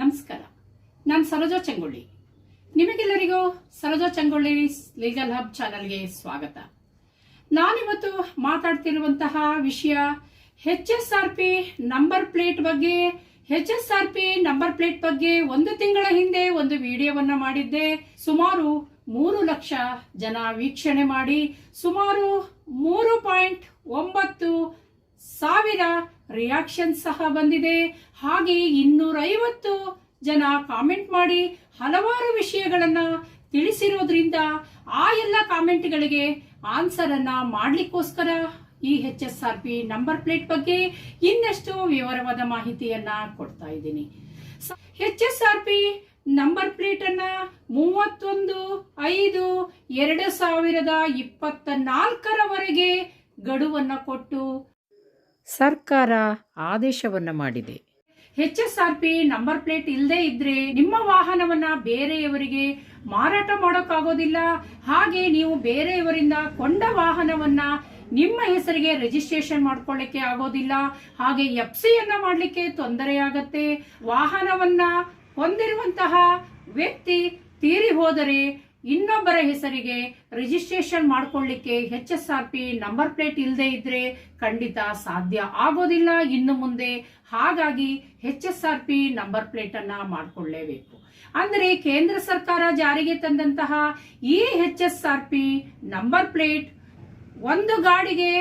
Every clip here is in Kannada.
ನಮಸ್ಕಾರ. ನಾನು ಸರೋಜಾ ಚಂಗೊಳ್ಳಿ. ನಿಮಗೆಲ್ಲರಿಗೂ ಸರೋಜಾ ಚಂಗೊಳ್ಳಿ ಲೀಗಲ್ ಹಬ್ ಚಾನಲ್ಗೆ ಸ್ವಾಗತ. ನಾನಿವತ್ತು ಮಾತಾಡ್ತಿರುವಂತಹ ವಿಷಯ H S R P number plate ಬಗ್ಗೆ, H S R P number plate ಬಗ್ಗೆ ಒಂದು ತಿಂಗಳ ಹಿಂದೆ ಒಂದು ವಿಡಿಯೋವನ್ನ ಮಾಡಿದ್ದೆ. ಸುಮಾರು ಮೂರು ಲಕ್ಷ ಜನ ವೀಕ್ಷಣೆ ಮಾಡಿ ಸುಮಾರು ಮೂರು ಪಾಯಿಂಟ್ ಒಂಬತ್ತು ಸಾವಿರ ರಿಯಾಕ್ಷನ್ ಸಹ ಬಂದಿದೆ. ಹಾಗೆ ಇನ್ನೂರೈವತ್ತು ಜನ ಕಾಮೆಂಟ್ ಮಾಡಿ ಹಲವಾರು ವಿಷಯಗಳನ್ನ ತಿಳಿಸಿರೋದ್ರಿಂದ ಆ ಎಲ್ಲ ಕಾಮೆಂಟ್ಗಳಿಗೆ ಆನ್ಸರ್ ಅನ್ನ ಮಾಡ್ಲಿಕ್ಕೋಸ್ಕರ ಈ H S R P number plate ಬಗ್ಗೆ ಇನ್ನಷ್ಟು ವಿವರವಾದ ಮಾಹಿತಿಯನ್ನ ಕೊಡ್ತಾ ಇದ್ದೀನಿ. H S R P number plate ಅನ್ನ ಮೂವತ್ತೊಂದು, ಐದು, ಎರಡು ಸಾವಿರದ ಇಪ್ಪತ್ತ ನಾಲ್ಕರವರೆಗೆ ಗಡುವನ್ನ ಕೊಟ್ಟು ಸರ್ಕಾರ ಆದೇಶವನ್ನ ಮಾಡಿದೆ. H S R P number plate ಇಲ್ಲದೆ ಇದ್ರೆ ನಿಮ್ಮ ವಾಹನವನ್ನ ಬೇರೆಯವರಿಗೆ ಮಾರಾಟ ಮಾಡೋಕ್ಕಾಗೋದಿಲ್ಲ. ಹಾಗೆ ನೀವು ಬೇರೆಯವರಿಂದ ಕೊಂಡ ವಾಹನವನ್ನ ನಿಮ್ಮ ಹೆಸರಿಗೆ ರಿಜಿಸ್ಟ್ರೇಷನ್ ಮಾಡ್ಕೊಳ್ಳಿಕ್ಕೆ ಆಗೋದಿಲ್ಲ. ಹಾಗೆ ಎಫ್ ಸಿಯನ್ನ ಮಾಡಲಿಕ್ಕೆ ತೊಂದರೆ ಆಗತ್ತೆ. ವಾಹನವನ್ನ ಹೊಂದಿರುವಂತಹ ವ್ಯಕ್ತಿ ತೀರಿ ಹೋದರೆ ಇನ್ನೊಬ್ಬರ ಹೆಸರಿಗೆ ರಿಜಿಸ್ಟ್ರೇಷನ್ ಮಾಡ್ಕೊಳ್ಳಿಕ್ಕೆ H S R P number plate ಇಲ್ಲದೆ ಇದ್ರೆ ಖಂಡಿತ ಸಾಧ್ಯ ಆಗೋದಿಲ್ಲ. ಇನ್ನು ಮುಂದೆ ಹಾಗಾಗಿ H S R P number plate ಅನ್ನ ಮಾಡಿಕೊಳ್ಳೇಬೇಕು. ಅಂದರೆ ಕೇಂದ್ರ ಸರ್ಕಾರ ಜಾರಿಗೆ ತಂದಂತಹ ಈ H S R P number plate ಒಂದು ಗಾಡಿಗೆ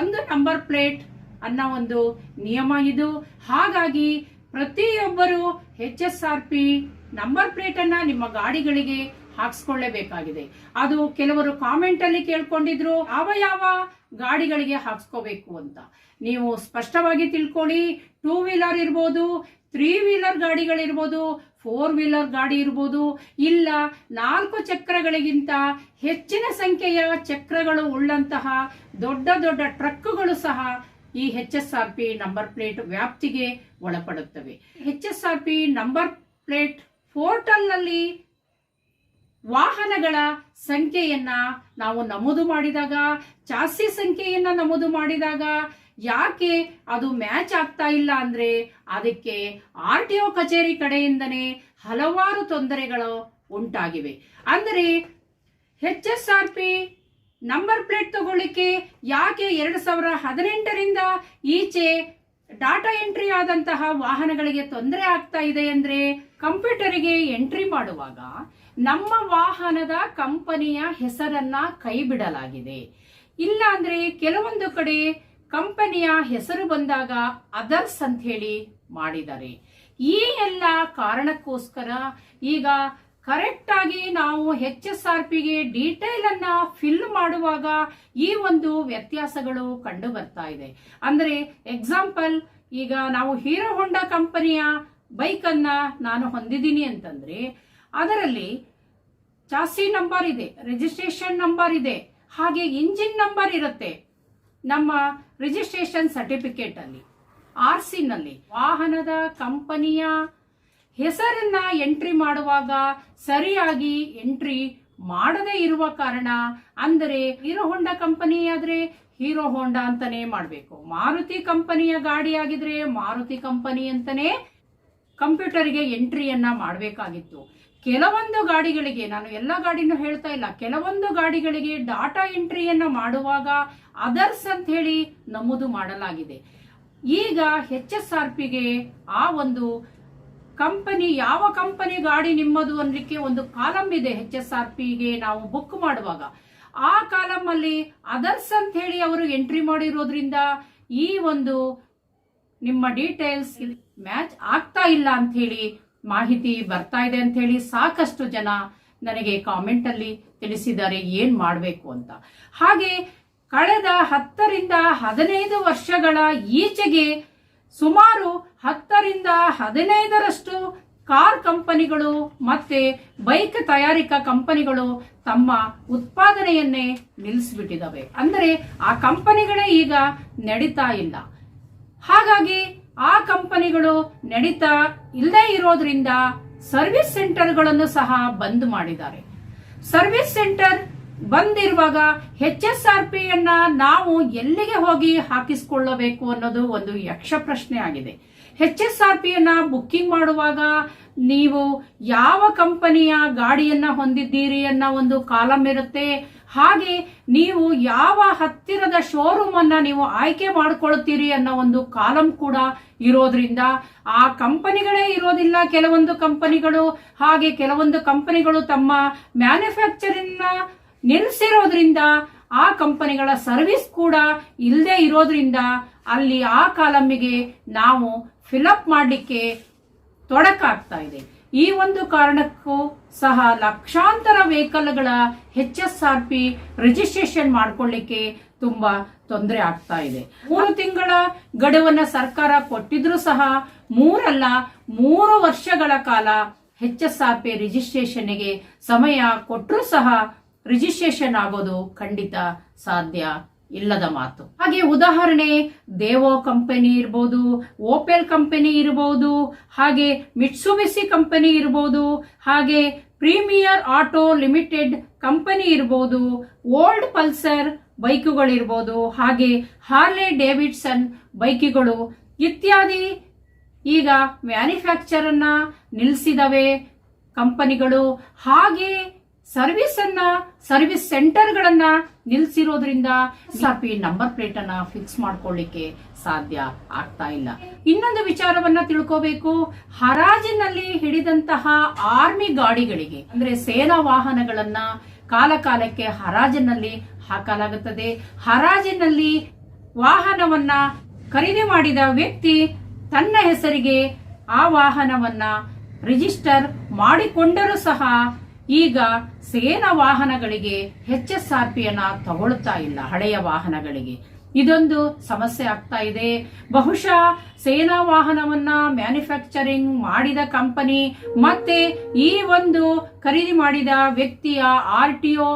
ಒಂದು ನಂಬರ್ ಪ್ಲೇಟ್ ಅನ್ನೋ ಒಂದು ನಿಯಮ ಇದು. ಹಾಗಾಗಿ ಪ್ರತಿಯೊಬ್ಬರು H S R P number plate ಅನ್ನ ನಿಮ್ಮ ಗಾಡಿಗಳಿಗೆ ಹಾಕ್ಸ್ಕೊಳ್ಳೇಬೇಕಾಗಿದೆ. ಅದು ಕೆಲವರು ಕಾಮೆಂಟ್ ಅಲ್ಲಿ ಕೇಳ್ಕೊಂಡಿದ್ರು, ಯಾವ ಯಾವ ಗಾಡಿಗಳಿಗೆ ಹಾಕ್ಸ್ಕೋಬೇಕು ಅಂತ. ನೀವು ಸ್ಪಷ್ಟವಾಗಿ ತಿಳ್ಕೊಳ್ಳಿ ಟೂ ವೀಲರ್ ಇರ್ಬೋದು ತ್ರೀ ವೀಲರ್ ಗಾಡಿಗಳಿರ್ಬೋದು ಫೋರ್ ವೀಲರ್ ಗಾಡಿ ಇರ್ಬೋದು, ಇಲ್ಲ ನಾಲ್ಕು ಚಕ್ರಗಳಿಗಿಂತ ಹೆಚ್ಚಿನ ಸಂಖ್ಯೆಯ ಚಕ್ರಗಳು ಉಳ್ಳಂತಹ ದೊಡ್ಡ ದೊಡ್ಡ ಟ್ರಕ್ಗಳು ಸಹ ಈ H S R P number plate ವ್ಯಾಪ್ತಿಗೆ ಒಳಪಡುತ್ತವೆ. H S R P number plate ಪೋರ್ಟಲ್ನಲ್ಲಿ ವಾಹನಗಳ ಸಂಖ್ಯೆಯನ್ನ ನಾವು ನಮೂದು ಮಾಡಿದಾಗ ಜಾಸ್ತಿ ಸಂಖ್ಯೆಯನ್ನ ನಮೂದು ಮಾಡಿದಾಗ ಯಾಕೆ ಅದು ಮ್ಯಾಚ್ ಆಗ್ತಾ ಇಲ್ಲ ಅಂದ್ರೆ ಅದಕ್ಕೆ ಆರ್ ಟಿ ಒ ಕಚೇರಿ ಕಡೆಯಿಂದನೇ ಹಲವಾರು ತೊಂದರೆಗಳು ಉಂಟಾಗಿವೆ. ಅಂದರೆ H S R P number plate ತಗೊಳ್ಳಿಕ್ಕೆ ಯಾಕೆ ಎರಡು ಸಾವಿರ ಹದಿನೆಂಟರಿಂದ ಈಚೆ ಡಾಟಾ ಎಂಟ್ರಿ ಆದಂತಹ ವಾಹನಗಳಿಗೆ ತೊಂದರೆ ಆಗ್ತಾ ಇದೆ ಅಂದ್ರೆ ಕಂಪ್ಯೂಟರಿಗೆ ಎಂಟ್ರಿ ಮಾಡುವಾಗ ನಮ್ಮ ವಾಹನದ ಕಂಪನಿಯ ಹೆಸರನ್ನ ಕೈ ಬಿಡಲಾಗಿದೆ ಇಲ್ಲ ಅಂದ್ರೆ ಕೆಲವೊಂದು ಕಡೆ ಕಂಪನಿಯ ಹೆಸರು ಬಂದಾಗ ಅದರ್ಸ್ ಅಂತ ಹೇಳಿ ಮಾಡಿದ್ದಾರೆ ಈ ಎಲ್ಲ ಕಾರಣಕ್ಕೋಸ್ಕರ ಈಗ ಕರೆಕ್ಟ್ ಆಗಿ ನಾವು ಎಚ್ ಎಸ್ ಆರ್ ಪಿಗೆ ಡೀಟೇಲ್ ಅನ್ನ ಫಿಲ್ ಮಾಡುವಾಗ ಈ ಒಂದು ವ್ಯತ್ಯಾಸಗಳು ಕಂಡು ಬರ್ತಾ ಇದೆ. ಅಂದ್ರೆ ಎಕ್ಸಾಂಪಲ್ ಈಗ ನಾವು ಹೀರೋ ಹೊಂಡಾ ಕಂಪನಿಯ ಬೈಕ್ ಅನ್ನ ನಾನು ಹೊಂದಿದ್ದೀನಿ ಅಂತಂದ್ರೆ ಅದರಲ್ಲಿ ಚಾಸಿ ನಂಬರ್ ಇದೆ ರಿಜಿಸ್ಟ್ರೇಷನ್ ನಂಬರ್ ಇದೆ, ಹಾಗೆ ಇಂಜಿನ್ ನಂಬರ್ ಇರುತ್ತೆ ನಮ್ಮ ರಿಜಿಸ್ಟ್ರೇಷನ್ ಸರ್ಟಿಫಿಕೇಟ್ ಅಲ್ಲಿ ಆರ್ ಸಿನಲ್ಲಿ ವಾಹನದ ಕಂಪನಿಯ ಹೆಸರನ್ನ ಎಂಟ್ರಿ ಮಾಡುವಾಗ ಸರಿಯಾಗಿ ಎಂಟ್ರಿ ಮಾಡದೇ ಇರುವ ಕಾರಣ, ಅಂದರೆ ಹೀರೋ ಹೋಂಡಾ ಕಂಪನಿ ಆದ್ರೆ ಹೀರೋ ಹೋಂಡಾ ಅಂತಾನೆ ಮಾಡಬೇಕು. ಮಾರುತಿ ಕಂಪನಿಯ ಗಾಡಿ ಆಗಿದ್ರೆ ಮಾರುತಿ ಕಂಪನಿ ಅಂತಾನೆ ಕಂಪ್ಯೂಟರ್ಗೆ ಎಂಟ್ರಿಯನ್ನ ಮಾಡಬೇಕಾಗಿತ್ತು. ಕೆಲವೊಂದು ಗಾಡಿಗಳಿಗೆ, ನಾನು ಎಲ್ಲ ಗಾಡಿನೂ ಹೇಳ್ತಾ ಇಲ್ಲ, ಕೆಲವೊಂದು ಗಾಡಿಗಳಿಗೆ ಡಾಟಾ ಎಂಟ್ರಿಯನ್ನು ಮಾಡುವಾಗ ಅದರ್ಸ್ ಅಂತ ಹೇಳಿ ನಮೂದು ಮಾಡಲಾಗಿದೆ. ಈಗ ಎಚ್ ಎಸ್ ಆರ್ ಪಿಗೆ ಆ ಒಂದು ಕಂಪನಿ, ಯಾವ ಕಂಪನಿ ಗಾಡಿ ನಿಮ್ಮದು ಅನ್ಲಿಕ್ಕೆ ಒಂದು ಕಾಲಮ್ ಇದೆ ಎಚ್ ಎಸ್ ಆರ್ ಪಿಗೆ ನಾವು ಬುಕ್ ಮಾಡುವಾಗ. ಆ ಕಾಲಮ್ ಅಲ್ಲಿ ಅದರ್ಸ್ ಅಂತ ಹೇಳಿ ಅವರು ಎಂಟ್ರಿ ಮಾಡಿರೋದ್ರಿಂದ ಈ ಒಂದು ನಿಮ್ಮ ಡೀಟೇಲ್ಸ್ ಮ್ಯಾಚ್ ಆಗ್ತಾ ಇಲ್ಲ ಅಂತ ಹೇಳಿ ಮಾಹಿತಿ ಬರ್ತಾ ಇದೆ ಅಂತ ಹೇಳಿ ಸಾಕಷ್ಟು ಜನ ನನಗೆ ಕಾಮೆಂಟ್ ಅಲ್ಲಿ ತಿಳಿಸಿದ್ದಾರೆ, ಏನ್ ಮಾಡಬೇಕು ಅಂತ. ಹಾಗೆ ಕಳೆದ ಹತ್ತರಿಂದ ಹದಿನೈದು ವರ್ಷಗಳ ಈಚೆಗೆ ಸುಮಾರು ಹತ್ತರಿಂದ ಹದಿನೈದರಷ್ಟು ಕಾರ್ ಕಂಪನಿಗಳು ಮತ್ತೆ ಬೈಕ್ ತಯಾರಿಕಾ ಕಂಪನಿಗಳು ತಮ್ಮ ಉತ್ಪಾದನೆಯನ್ನೇ ನಿಲ್ಲಿಸಿಬಿಟ್ಟಿದ್ದಾವೆ ಅಂದರೆ ಆ ಕಂಪನಿಗಳೇ ಈಗ ನಡೀತಾ ಇಲ್ಲ. ಹಾಗಾಗಿ ಆ ಕಂಪನಿಗಳು ನಡೀತಾ ಇಲ್ಲದೇ ಇರೋದ್ರಿಂದ ಸರ್ವಿಸ್ ಸೆಂಟರ್ಗಳನ್ನು ಸಹ ಬಂದ್ ಮಾಡಿದ್ದಾರೆ. ಸರ್ವಿಸ್ ಸೆಂಟರ್ ಬಂದಿರುವಾಗ ಎಚ್ ಎಸ್ ಆರ್ ಪಿಯನ್ನ ನಾವು ಎಲ್ಲಿಗೆ ಹೋಗಿ ಹಾಕಿಸಿಕೊಳ್ಳಬೇಕು ಅನ್ನೋದು ಒಂದು ಯಕ್ಷ ಪ್ರಶ್ನೆ ಆಗಿದೆ. ಎಚ್ ಎಸ್ ಆರ್ ಪಿಯನ್ನ ಬುಕ್ಕಿಂಗ್ ಮಾಡುವಾಗ ನೀವು ಯಾವ ಕಂಪನಿಯ ಗಾಡಿಯನ್ನ ಹೊಂದಿದ್ದೀರಿ ಅನ್ನೋ ಒಂದು ಕಾಲಂ ಇರುತ್ತೆ. ಹಾಗೆ ನೀವು ಯಾವ ಹತ್ತಿರದ ಶೋರೂಮ್ ಅನ್ನ ನೀವು ಆಯ್ಕೆ ಮಾಡ್ಕೊಳ್ತೀರಿ ಅನ್ನೋ ಒಂದು ಕಾಲಂ ಕೂಡ ಇರೋದ್ರಿಂದ ಆ ಕಂಪನಿಗಳೇ ಇರೋದಿಲ್ಲ ಕೆಲವೊಂದು ಕಂಪನಿಗಳು. ಹಾಗೆ ಕೆಲವೊಂದು ಕಂಪನಿಗಳು ತಮ್ಮ ಮ್ಯಾನುಫ್ಯಾಕ್ಚರಿಂಗ್ ನಿಲ್ಲಿಸಿರೋದ್ರಿಂದ ಆ ಕಂಪನಿಗಳ ಸರ್ವಿಸ್ ಕೂಡ ಇಲ್ಲದೆ ಇರೋದ್ರಿಂದ ಅಲ್ಲಿ ಆ ಕಾಲಮ್ಮಿಗೆ ನಾವು ಫಿಲಪ್ ಮಾಡಲಿಕ್ಕೆ ತೊಡಕಾಗ್ತಾ ಇದೆ. ಈ ಒಂದು ಕಾರಣಕ್ಕೂ ಸಹ ಲಕ್ಷಾಂತರ ವೆಹಿಕಲ್ಗಳ H S R P registration ಮಾಡ್ಕೊಳ್ಳಿಕ್ಕೆ ತುಂಬಾ ತೊಂದರೆ ಆಗ್ತಾ ಇದೆ. ಮೂರು ತಿಂಗಳ ಗಡುವನ್ನ ಸರ್ಕಾರ ಕೊಟ್ಟಿದ್ರು ಸಹ ಮೂರಲ್ಲ, ಮೂರು ವರ್ಷಗಳ ಕಾಲ ಎಚ್ ಎಸ್ ಆರ್ ಪಿ ರಿಜಿಸ್ಟ್ರೇಷನ್ಗೆ ಸಮಯ ಕೊಟ್ಟರು ಸಹ ರಿಜಿಸ್ಟ್ರೇಷನ್ ಆಗೋದು ಖಂಡಿತ ಸಾಧ್ಯ. ಇಲ್ಲದ ಮಾತು. ಹಾಗೆ ಉದಾಹರಣೆ, ದೇವೋ ಕಂಪನಿ ಇರ್ಬೋದು, ಓಪೆಲ್ ಕಂಪನಿ ಇರ್ಬೋದು, ಹಾಗೆ ಮಿಟ್ಸುಬಿಸಿ ಕಂಪನಿ ಇರ್ಬೋದು, ಹಾಗೆ ಪ್ರೀಮಿಯರ್ ಆಟೋ ಲಿಮಿಟೆಡ್ ಕಂಪನಿ ಇರ್ಬೋದು, ಓಲ್ಡ್ ಪಲ್ಸರ್ ಬೈಕುಗಳಿರ್ಬೋದು ಹಾಗೆ ಹಾರ್ಲೆ ಡೇವಿಡ್ಸನ್ ಬೈಕುಗಳು ಇತ್ಯಾದಿ ಈಗ ಮ್ಯಾನುಫ್ಯಾಕ್ಚರ್ ಅನ್ನ ನಿಲ್ಲಿಸಿದವೆ ಕಂಪನಿಗಳು. ಹಾಗೆ ಸರ್ವಿಸ್ ಅನ್ನ ಸರ್ವಿಸ್ ಸೆಂಟರ್ಗಳನ್ನ ನಿಲ್ಸಿರೋದ್ರಿಂದ ಪಿ ನಂಬರ್ ಪ್ಲೇಟ್ ಅನ್ನ ಫಿಕ್ಸ್ ಮಾಡ್ಕೊಳ್ಳಿಕ್ಕೆ ಸಾಧ್ಯ ಆಗ್ತಾ ಇಲ್ಲ. ಇನ್ನೊಂದು ವಿಚಾರವನ್ನ ತಿಳ್ಕೋಬೇಕು. ಹರಾಜಿನಲ್ಲಿ ಹಿಡಿದಂತಹ ಆರ್ಮಿ ಗಾಡಿಗಳಿಗೆ, ಅಂದ್ರೆ ಸೇನಾ ವಾಹನಗಳನ್ನ ಕಾಲಕಾಲಕ್ಕೆ ಹರಾಜಿನಲ್ಲಿ ಹಾಕಲಾಗುತ್ತದೆ. ಹರಾಜಿನಲ್ಲಿ ವಾಹನವನ್ನ ಖರೀದಿ ಮಾಡಿದ ವ್ಯಕ್ತಿ ತನ್ನ ಹೆಸರಿಗೆ ಆ ವಾಹನವನ್ನ ರಿಜಿಸ್ಟರ್ ಮಾಡಿಕೊಂಡರೂ ಸಹ ಈಗ ಸೇನಾ ವಾಹನಗಳಿಗೆ ಎಚ್ ಎಸ್ ಆರ್ ಪಿಯನ್ನ ತಗೊಳ್ತಾ ಇಲ್ಲ, ಹಳೆಯ ವಾಹನಗಳಿಗೆ. ಇದೊಂದು ಸಮಸ್ಯೆ ಆಗ್ತಾ ಇದೆ. ಬಹುಶಃ ಸೇನಾ ವಾಹನವನ್ನ ಮ್ಯಾನುಫ್ಯಾಕ್ಚರಿಂಗ್ ಮಾಡಿದ ಕಂಪನಿ ಮತ್ತೆ ಈ ಒಂದು ಖರೀದಿ ಮಾಡಿದ ವ್ಯಕ್ತಿಯ ಆರ್ ಟಿ ಒ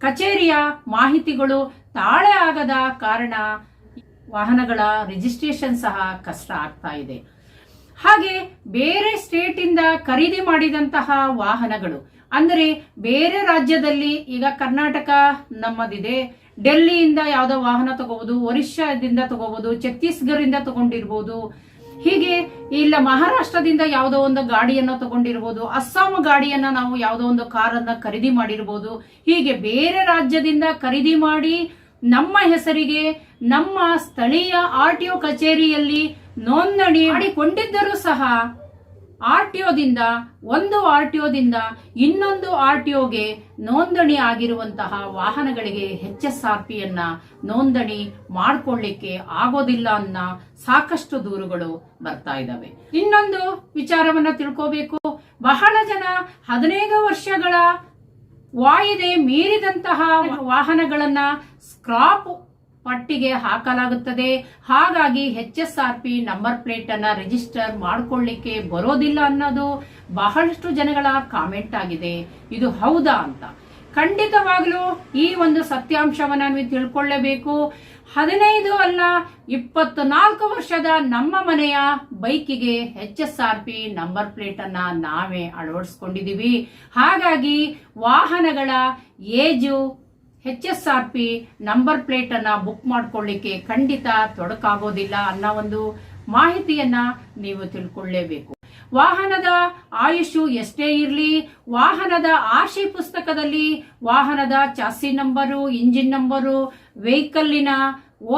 ಕಚೇರಿಯ ಮಾಹಿತಿಗಳು ತಾಳೆ ಆಗದ ಕಾರಣ ವಾಹನಗಳ ರಿಜಿಸ್ಟ್ರೇಷನ್ ಸಹ ಕಷ್ಟ ಆಗ್ತಾ ಇದೆ. ಹಾಗೆ ಬೇರೆ ಸ್ಟೇಟ್ ಇಂದ ಖರೀದಿ ಮಾಡಿದಂತಹ ವಾಹನಗಳು. ಅಂದರೆ ಬೇರೆ ರಾಜ್ಯದಲ್ಲಿ ಈಗ ಕರ್ನಾಟಕ ನಮ್ಮದಿದೆ. ಡೆಲ್ಲಿಯಿಂದ ಯಾವುದೋ ವಾಹನ ತಗೋಬಹುದು ಒರಿಸ್ಸಾದಿಂದ ತಗೋಬಹುದು ಛತ್ತೀಸ್ಗಢದಿಂದ ತಗೊಂಡಿರ್ಬೋದು. ಹೀಗೆ ಇಲ್ಲ ಮಹಾರಾಷ್ಟ್ರದಿಂದ ಯಾವುದೋ ಒಂದು ಗಾಡಿಯನ್ನು ತಗೊಂಡಿರ್ಬೋದು, ಅಸ್ಸಾಂ ಗಾಡಿಯನ್ನ ನಾವು ಯಾವುದೋ ಒಂದು ಕಾರನ್ನ ಖರೀದಿ ಮಾಡಿರ್ಬೋದು. ಹೀಗೆ ಬೇರೆ ರಾಜ್ಯದಿಂದ ಖರೀದಿ ಮಾಡಿ ನಮ್ಮ ಹೆಸರಿಗೆ ನಮ್ಮ ಸ್ಥಳೀಯ ಆರ್ ಟಿ ಕಚೇರಿಯಲ್ಲಿ ನೋಂದಣಿ ಮಾಡಿಕೊಂಡಿದ್ದರೂ ಸಹ ಆರ್ ಟಿ ಒದಿಂದ ಒಂದು ಆರ್ ಟಿ ಒದಿಂದ ಇನ್ನೊಂದು ಆರ್ ಟಿ ಒಗೆ ನೋಂದಣಿ ಆಗಿರುವಂತಹ ವಾಹನಗಳಿಗೆ ಎಚ್ ಎಸ್ ಆರ್ ಪಿಯನ್ನ ನೋಂದಣಿ ಮಾಡಿಕೊಳ್ಳಿಕ್ಕೆ ಆಗೋದಿಲ್ಲ ಅನ್ನ ಸಾಕಷ್ಟು ದೂರುಗಳು ಬರ್ತಾ ಇದ್ದಾವೆ ಇನ್ನೊಂದು ವಿಚಾರವನ್ನ ತಿಳ್ಕೋಬೇಕು. ಬಹಳ ಜನ ಹದಿನೈದು ವರ್ಷಗಳ ವಾಯಿದೆ ಮೀರಿದಂತಹ ವಾಹನಗಳನ್ನ ಸ್ಕ್ರಾಪ್ ಪಟ್ಟಿಗೆ ಹಾಕಲಾಗುತ್ತದೆ. ಹಾಗಾಗಿ H S R P number plate ಅನ್ನ ರಿಜಿಸ್ಟರ್ ಮಾಡ್ಕೊಳ್ಳಿಕ್ಕೆ ಬರೋದಿಲ್ಲ ಅನ್ನೋದು ಬಹಳಷ್ಟು ಜನಗಳ ಕಾಮೆಂಟ್ ಆಗಿದೆ. ಇದು ಹೌದಾ ಅಂತ. ಖಂಡಿತವಾಗ್ಲೂ ಈ ಒಂದು ಸತ್ಯಾಂಶವನ್ನ ನೀವು ತಿಳ್ಕೊಳ್ಳಬೇಕು. ಹದಿನೈದು ಅಲ್ಲ, ಇಪ್ಪತ್ನಾಲ್ಕು ವರ್ಷದ ನಮ್ಮ ಮನೆಯ ಬೈಕಿಗೆ H S R P number plate ಅನ್ನ ನಾವೇ ಅಳವಡಿಸ್ಕೊಂಡಿದೀವಿ ಹಾಗಾಗಿ ವಾಹನಗಳ age H S R P number book ಮಾಡ್ಕೊಳ್ಳಿಕ್ಕೆ ಖಂಡಿತ ತೊಡಕಾಗೋದಿಲ್ಲ ಅನ್ನೋ ಒಂದು ಮಾಹಿತಿಯನ್ನ ನೀವು ತಿಳ್ಕೊಳ್ಳೇಬೇಕು. ವಾಹನದ ಆಯುಷು ಎಷ್ಟೇ ಇರಲಿ, ವಾಹನದ ಆರ್ಶಿ ಪುಸ್ತಕದಲ್ಲಿ ವಾಹನದ ಚಾಸಿ ನಂಬರು ಇಂಜಿನ್ ನಂಬರು ವೆಹಿಕಲ್ಲಿನ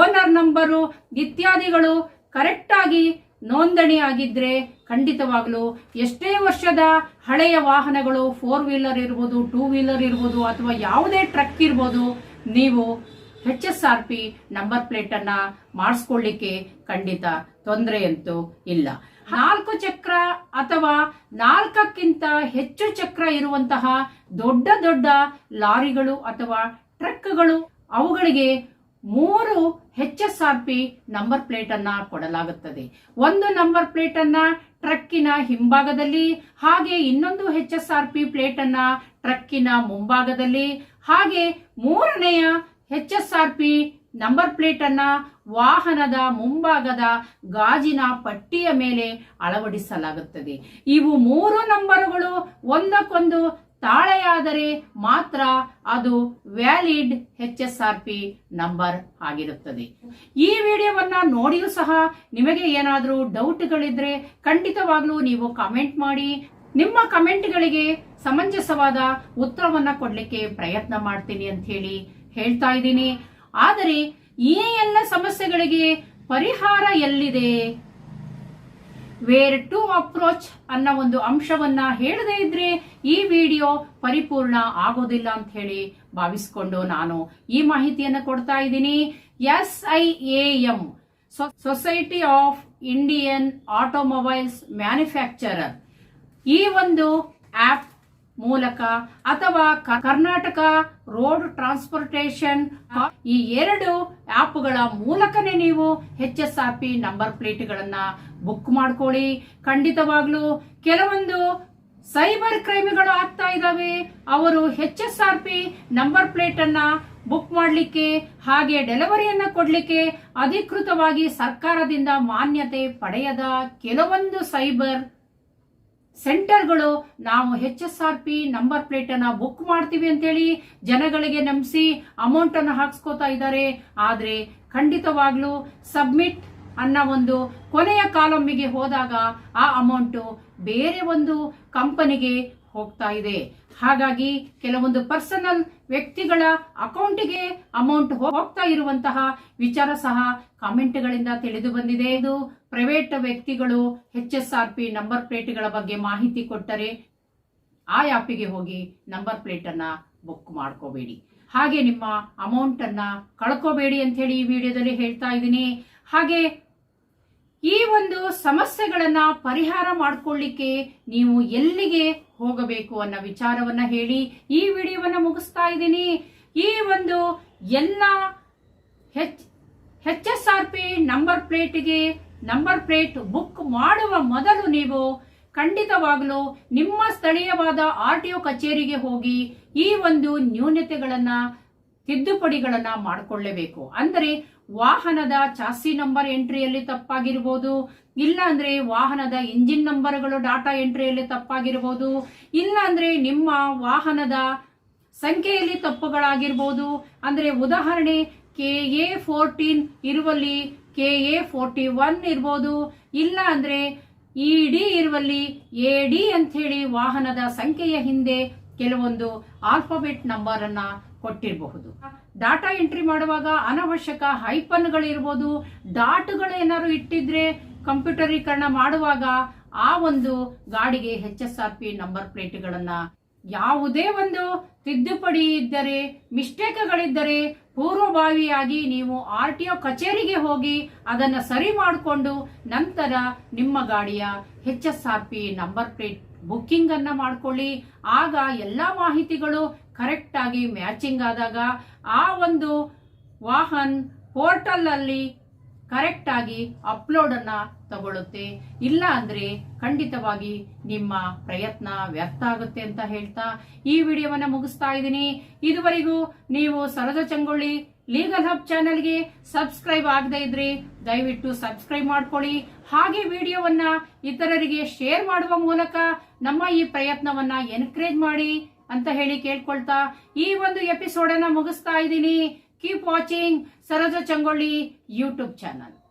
ಓನರ್ ನಂಬರು ಇತ್ಯಾದಿಗಳು ಕರೆಕ್ಟ್ ಆಗಿ ನೋಂದಣಿ ಆಗಿದ್ರೆ ಖಂಡಿತವಾಗಲೂ ಎಷ್ಟೇ ವರ್ಷದ ಹಳೆಯ ವಾಹನಗಳು ಫೋರ್ ವೀಲರ್ ಇರ್ಬೋದು ಟೂ ವೀಲರ್ ಇರ್ಬೋದು ಅಥವಾ ಯಾವುದೇ ಟ್ರಕ್ ಇರ್ಬೋದು, ನೀವು H S R P number plate ಅನ್ನ ಮಾಡಿಸ್ಕೊಳ್ಳಿಕ್ಕೆ ಖಂಡಿತ ತೊಂದರೆಯಂತೂ ಇಲ್ಲ. ನಾಲ್ಕು ಚಕ್ರ ಅಥವಾ ನಾಲ್ಕಕ್ಕಿಂತ ಹೆಚ್ಚು ಚಕ್ರ ಇರುವಂತಹ ದೊಡ್ಡ ದೊಡ್ಡ ಲಾರಿಗಳು ಅಥವಾ ಟ್ರಕ್ಗಳು ಅವುಗಳಿಗೆ ಮೂರು H S R P number plate ಅನ್ನ ಕೊಡಲಾಗುತ್ತದೆ. ಒಂದು ನಂಬರ್ ಪ್ಲೇಟ್ ಅನ್ನ ಟ್ರಕ್ಕಿನ ಹಿಂಭಾಗದಲ್ಲಿ, ಹಾಗೆ ಇನ್ನೊಂದು H S R P plate ಅನ್ನ ಟ್ರಕ್ಕಿನ ಮುಂಭಾಗದಲ್ಲಿ, ಹಾಗೆ ಮೂರನೆಯ H S R P number plate ಅನ್ನ ವಾಹನದ ಮುಂಭಾಗದ ಗಾಜಿನ ಪಟ್ಟಿಯ ಮೇಲೆ ಅಳವಡಿಸಲಾಗುತ್ತದೆ. ಇವು ಮೂರು ನಂಬರುಗಳು ಒಂದಕ್ಕೊಂದು ತಾಳೆಯಾದರೆ ಮಾತ್ರ ಅದು valid H S R P number ಆಗಿರುತ್ತದೆ. ಈ ವಿಡಿಯೋವನ್ನ ನೋಡಿಯೂ ಸಹ ನಿಮಗೆ ಏನಾದರೂ ಡೌಟ್ಗಳಿದ್ರೆ ಖಂಡಿತವಾಗ್ಲೂ ನೀವು ಕಮೆಂಟ್ ಮಾಡಿ. ನಿಮ್ಮ ಕಮೆಂಟ್ಗಳಿಗೆ ಸಮಂಜಸವಾದ ಉತ್ತರವನ್ನ ಕೊಡ್ಲಿಕ್ಕೆ ಪ್ರಯತ್ನ ಮಾಡ್ತೀನಿ ಅಂತ ಹೇಳಿ ಹೇಳ್ತಾ ಇದ್ದೀನಿ. ಆದರೆ ಈ ಎಲ್ಲ ಸಮಸ್ಯೆಗಳಿಗೆ ಪರಿಹಾರ ಎಲ್ಲಿದೆ? ವೇರ್ ಟು ಅಪ್ರೋಚ್ ಅನ್ನೋ ಒಂದು ಅಂಶವನ್ನ ಹೇಳದೇ ಇದ್ರೆ ಈ ವಿಡಿಯೋ ಪರಿಪೂರ್ಣ ಆಗೋದಿಲ್ಲ ಅಂತ ಹೇಳಿ ಭಾವಿಸ್ಕೊಂಡು ನಾನು ಈ ಮಾಹಿತಿಯನ್ನು ಕೊಡ್ತಾ ಇದ್ದೀನಿ. S I A M society of Indian automobiles manufacturer ಈ ಒಂದು ಆಪ್ ಮೂಲಕ ಅಥವಾ ಕರ್ನಾಟಕ ರೋಡ್ ಟ್ರಾನ್ಸ್ಪೋರ್ಟೇಷನ್ ಈ ಎರಡು ಆಪ್ಗಳ ಮೂಲಕನೇ ನೀವು H S R P number ಪ್ಲೇಟ್ಗಳನ್ನ book ಮಾಡ್ಕೊಳ್ಳಿ. ಖಂಡಿತವಾಗ್ಲೂ ಕೆಲವೊಂದು ಸೈಬರ್ ಕ್ರೈಮ್ಗಳು ಆಗ್ತಾ ಇದಾವೆ ಅವರು H S R P number plate ಅನ್ನ ಬುಕ್ ಮಾಡಲಿಕ್ಕೆ, ಹಾಗೆ ಡೆಲಿವರಿಯನ್ನ ಕೊಡ್ಲಿಕ್ಕೆ ಅಧಿಕೃತವಾಗಿ ಸರ್ಕಾರದಿಂದ ಮಾನ್ಯತೆ ಪಡೆಯದ ಕೆಲವೊಂದು ಸೈಬರ್ ಸೆಂಟರ್ಗಳು ನಾವು H S R P number plate ಅನ್ನ ಬುಕ್ ಮಾಡ್ತೀವಿ ಅಂತೇಳಿ ಜನಗಳಿಗೆ ನಂಬಿಸಿ ಅಮೌಂಟ್ ಅನ್ನು ಹಾಕ್ಸ್ಕೋತಾ ಇದ್ದಾರೆ. ಆದ್ರೆ ಖಂಡಿತವಾಗ್ಲೂ ಸಬ್ಮಿಟ್ ಅನ್ನೋ ಒಂದು ಕೊನೆಯ ಕಾಲಮ್ಮಿಗೆ ಹೋದಾಗ ಆ ಅಮೌಂಟು ಬೇರೆ ಒಂದು ಕಂಪನಿಗೆ ಹೋಗ್ತಾ ಇದೆ. ಹಾಗಾಗಿ ಕೆಲವೊಂದು ಪರ್ಸನಲ್ ವ್ಯಕ್ತಿಗಳ ಅಕೌಂಟಿಗೆ ಅಮೌಂಟ್ ಹೋಗ್ತಾ ಇರುವಂತಹ ವಿಚಾರ ಸಹ ಕಾಮೆಂಟ್ಗಳಿಂದ ತಿಳಿದು ಬಂದಿದೆ. ಇದು ಪ್ರೈವೇಟ್ ವ್ಯಕ್ತಿಗಳು H S R P number ಪ್ಲೇಟ್ಗಳ ಬಗ್ಗೆ ಮಾಹಿತಿ ಕೊಟ್ಟರೆ ಆ ಆ್ಯಪಿಗೆ ಹೋಗಿ ನಂಬರ್ ಪ್ಲೇಟ್ ಅನ್ನ ಬುಕ್ ಮಾಡ್ಕೋಬೇಡಿ. ಹಾಗೆ ನಿಮ್ಮ ಅಮೌಂಟ್ ಅನ್ನ ಕಳ್ಕೋಬೇಡಿ ಅಂತ ಹೇಳಿ ಈ ವಿಡಿಯೋದಲ್ಲಿ ಹೇಳ್ತಾ ಇದ್ದೀನಿ. ಹಾಗೆ ಈ ಒಂದು ಸಮಸ್ಯೆಗಳನ್ನ ಪರಿಹಾರ ಮಾಡ್ಕೊಳ್ಳಿಕ್ಕೆ ನೀವು ಎಲ್ಲಿಗೆ ಹೋಗಬೇಕು ಅನ್ನೋ ವಿಚಾರವನ್ನ ಹೇಳಿ ಈ ವಿಡಿಯೋವನ್ನ ಮುಗಿಸ್ತಾ ಇದ್ದೀನಿ. ಈ ಒಂದು ಎಲ್ಲ H H S R P number ಪ್ಲೇಟ್ಗೆ ನಂಬರ್ ಪ್ಲೇಟ್ ಬುಕ್ ಮಾಡುವ ಮೊದಲು ನೀವು ಖಂಡಿತವಾಗಲೂ ನಿಮ್ಮ ಸ್ಥಳೀಯವಾದ ಆರ್ ಟಿ ಒ ಕಚೇರಿಗೆ ಹೋಗಿ ಈ ಒಂದು ನ್ಯೂನತೆಗಳನ್ನ ತಿದ್ದುಪಡಿಗಳನ್ನ ಮಾಡಿಕೊಳ್ಳಬೇಕು. ಅಂದರೆ ವಾಹನದ ಚಾಸಿ ನಂಬರ್ ಎಂಟ್ರಿಯಲ್ಲಿ ತಪ್ಪಾಗಿರ್ಬೋದು, ಇಲ್ಲ ಅಂದ್ರೆ ವಾಹನದ ಇಂಜಿನ್ ನಂಬರ್ಗಳು ಡಾಟಾ ಎಂಟ್ರಿಯಲ್ಲಿ ತಪ್ಪಾಗಿರ್ಬೋದು, ಇಲ್ಲ ಅಂದ್ರೆ ನಿಮ್ಮ ವಾಹನದ ಸಂಖ್ಯೆಯಲ್ಲಿ ತಪ್ಪುಗಳಾಗಿರ್ಬೋದು. ಅಂದ್ರೆ ಉದಾಹರಣೆ, ಕೆ ಎ ಫೋರ್ಟೀನ್ ಇರುವಲ್ಲಿ ಕೆ ಎ ಫೋರ್ಟಿ ಒನ್ ಇರ್ಬೋದು, ಇಲ್ಲ ಅಂದ್ರೆ ಇ ಡಿ ಇರುವಲ್ಲಿ ಎ ಡಿ ಅಂತ ಹೇಳಿ ವಾಹನದ ಸಂಖ್ಯೆಯ ಹಿಂದೆ ಕೆಲವೊಂದು ಆಲ್ಫಾಬೆಟ್ ನಂಬರ್ ಅನ್ನ ಕೊಟ್ಟಿರಬಹುದು. ಡಾಟಾ ಎಂಟ್ರಿ ಮಾಡುವಾಗ ಅನವಶ್ಯಕ ಹೈಪನ್ಗಳಿರ್ಬೋದು. ಡಾಟ್ಗಳು ಏನಾದ್ರು ಇಟ್ಟಿದ್ರೆ ಕಂಪ್ಯೂಟರೀಕರಣ ಮಾಡುವಾಗ ಆ ಒಂದು ಗಾಡಿಗೆ H S R P number ಪ್ಲೇಟ್ಗಳನ್ನು ಯಾವುದೇ ಒಂದು ತಿದ್ದುಪಡಿ ಇದ್ದರೆ, ಮಿಸ್ಟೇಕ್ಗಳಿದ್ದರೆ ಪೂರ್ವಭಾವಿಯಾಗಿ ನೀವು ಆರ್ ಟಿ ಒ ಕಚೇರಿಗೆ ಹೋಗಿ ಅದನ್ನ ಸರಿ ಮಾಡಿಕೊಂಡು ನಂತರ ನಿಮ್ಮ ಗಾಡಿಯ H S R P number plate booking ಅನ್ನ ಮಾಡ್ಕೊಳ್ಳಿ. ಆಗ ಎಲ್ಲಾ ಮಾಹಿತಿಗಳು ಕರೆಕ್ಟ್ ಆಗಿ ಮ್ಯಾಚಿಂಗ್ ಆದಾಗ ಆ ಒಂದು ವಾಹನ್ ಪೋರ್ಟಲ್ ಅಲ್ಲಿ ಕರೆಕ್ಟ್ ಆಗಿ ಅಪ್ಲೋಡ್ ಅನ್ನ ತಗೊಳ್ಳುತ್ತೆ. ಇಲ್ಲ ಅಂದ್ರೆ ಖಂಡಿತವಾಗಿ ನಿಮ್ಮ ಪ್ರಯತ್ನ ವ್ಯರ್ಥ ಆಗುತ್ತೆ ಅಂತ ಹೇಳ್ತಾ ಈ ವಿಡಿಯೋವನ್ನ ಮುಗಿಸ್ತಾ ಇದ್ದೀನಿ. ಇದುವರೆಗೂ ನೀವು ಸರದ ಚಂಗೊಳ್ಳಿ ಲೀಗಲ್ ಹಬ್ ಚಾನೆಲ್ಗೆ ಸಬ್ಸ್ಕ್ರೈಬ್ ಆಗದೆ ಇದ್ರೆ ದಯವಿಟ್ಟು ಸಬ್ಸ್ಕ್ರೈಬ್ ಮಾಡ್ಕೊಳ್ಳಿ. ಹಾಗೆ ವಿಡಿಯೋವನ್ನ ಇತರರಿಗೆ ಶೇರ್ ಮಾಡುವ ಮೂಲಕ ನಮ್ಮ ಈ ಪ್ರಯತ್ನವನ್ನ ಎನ್ಕರೇಜ್ ಮಾಡಿ ಅಂತ ಹೇಳಿ ಕೇಳ್ಕೊಳ್ತಾ ಈ ಒಂದು ಎಪಿಸೋಡ್ ಅನ್ನ ಮುಗಿಸ್ತಾ ಇದ್ದೀನಿ. Keep watching Saraja Changoli YouTube channel.